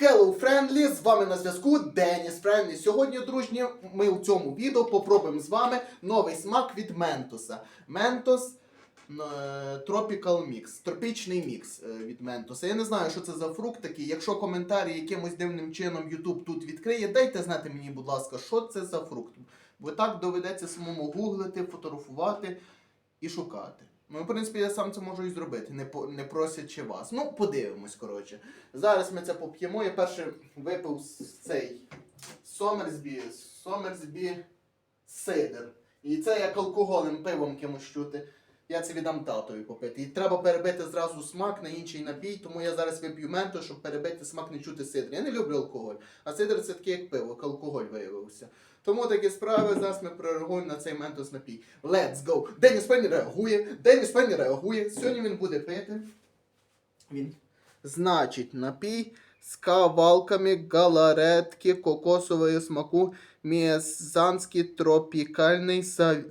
Hello, Friendly! З вами на зв'язку Деніс Friendly. Сьогодні, дружні, ми у цьому відео попробуємо з вами новий смак від Ментоса. Ментос е, Tropical Mix, тропічний мікс е, від Ментоса. Я не знаю, що це за фрукт такий. Якщо коментарі якимось дивним чином YouTube тут відкриє, дайте знати мені, будь ласка, що це за фрукт. Бо так доведеться самому гуглити, фотографувати і шукати. Ну, в принципі, я сам це можу і зробити, не, по, не просячи вас. Ну, подивимось, коротше. Зараз ми це поп'ємо. Я перше випив цей Сомерсбі, Сомерсбі сидр. І це як алкоголем пивом кимось чути. Я це віддам татові попити. І треба перебити зразу смак на інший напій, тому я зараз вип'ю менто, щоб перебити смак не чути сидр. Я не люблю алкоголь, а сидр це таке як пиво, як алкоголь виявився. Тому такі справи зараз ми прореагуємо на цей ментос напій. Let's go! Деніс Пенні реагує, Деніс Пенні реагує. Сьогодні він буде пити. Він. Значить, напій з кавалками галаретки кокосової смаку мієзанський тропікальний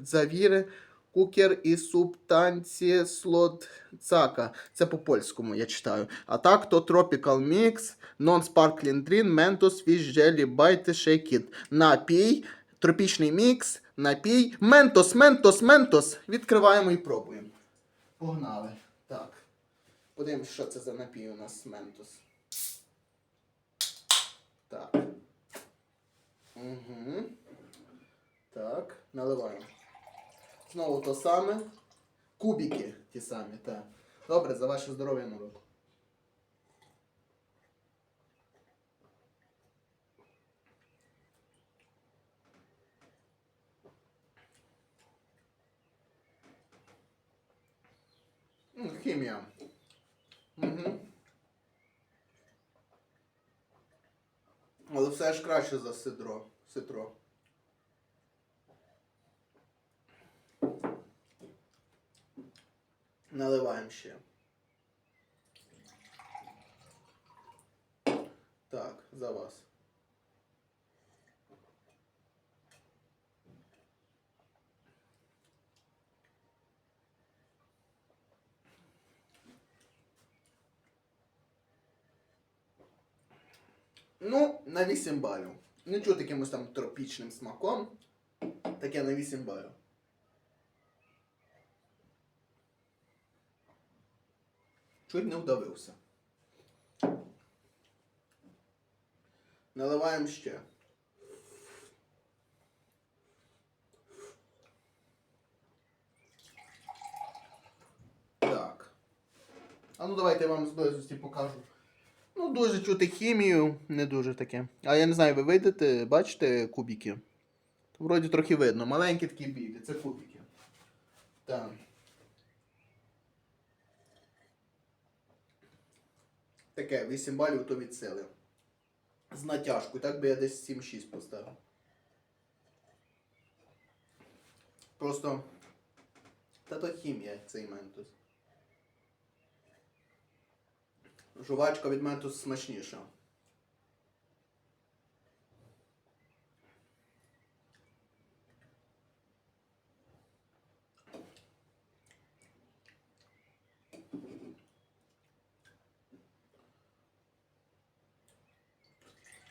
завіри кукер і субстанції слодцака. Це по-польському я читаю. А так то Tropical Mix, Non-Sparkling Drink, Mentos, Fish Jelly, Bite, Shake It. Напій, тропічний мікс, напій, Mentos, Mentos, Mentos. Відкриваємо і пробуємо. Погнали. Так. Подивимось, що це за напій у нас Ментос. Так. Угу. Так, наливаємо. Знову то саме. Кубики ті самі, так. Добре, за ваше здоров'я народ. Хімія. Угу. Але все ж краще за сидро. Ситро. Наливаємо ще. Так, за вас. Ну, на 8 балів. Не чути якимось там тропічним смаком. Таке на 8 балів. Чуть не вдавився. Наливаємо ще. Так. А ну давайте я вам з близості покажу. Ну, дуже чути хімію, не дуже таке. А я не знаю, ви вийдете, бачите кубики? Вроді трохи видно. Маленькі такі білі, це кубики. Так. Таке, 8 балів то від сили. З натяжкою, так би я десь 7-6 поставив. Просто. Та то хімія цей ментус. Жувачка від ментус смачніша.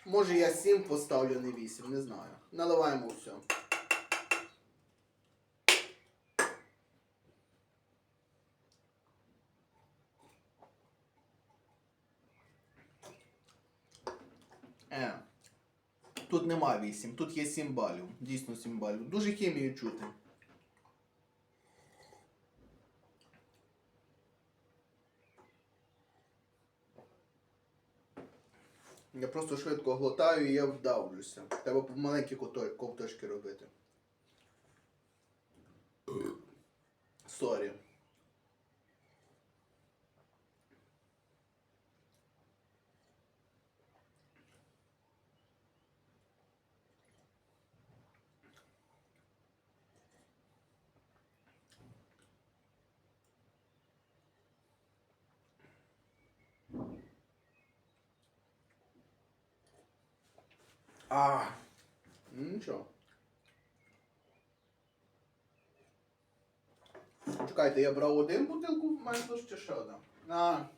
Може я 7 поставлю, не 8, не знаю. Наливаємо все. Е. Тут нема 8, тут є 7 балів. Дійсно 7 балів. Дуже хімію чути. Я просто швидко глотаю і я вдавлюся. Треба маленькі ковточки робити. Сорі. А, ну нічого. Чекайте, я брав один бутилку, в мене тут ще ще одна. На,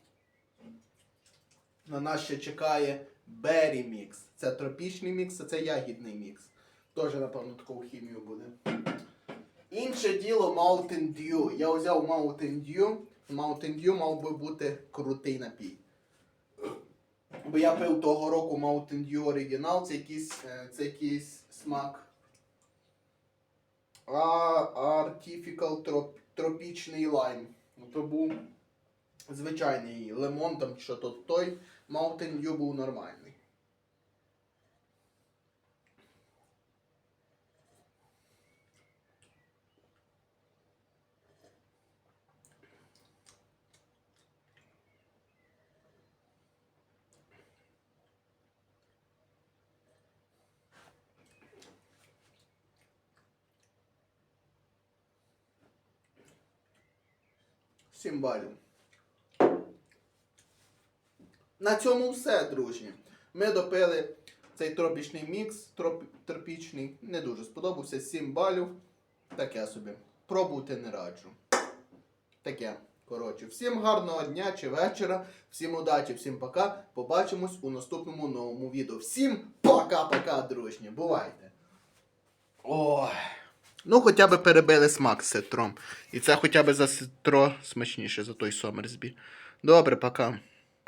на нас ще чекає Berry Mix. Це тропічний мікс, а це ягідний мікс. Теж, напевно, таку хімію буде. Інше діло Mountain Dew. Я взяв Mountain Dew. Mountain Dew мав би бути крутий напій. Бо я пив того року Mountain Dew оригінал, це якийсь, е, це якийсь смак. Artifical троп, тропічний лайм. То був звичайний лимон, там що то той. Mountain Dew був нормальний. Сім балів. На цьому все, дружні. Ми допили цей тропічний мікс, троп, тропічний. Не дуже сподобався. 7 балів. Таке собі. Пробуйте не раджу. Таке. Коротше, всім гарного дня чи вечора. Всім удачі, всім пока. Побачимось у наступному новому відео. Всім пока-пока, дружні. Бувайте. Ой. Ну, хоча б перебили смак з цитром. І це хоча б за цитро смачніше за той Сомерсбі. Добре, пока.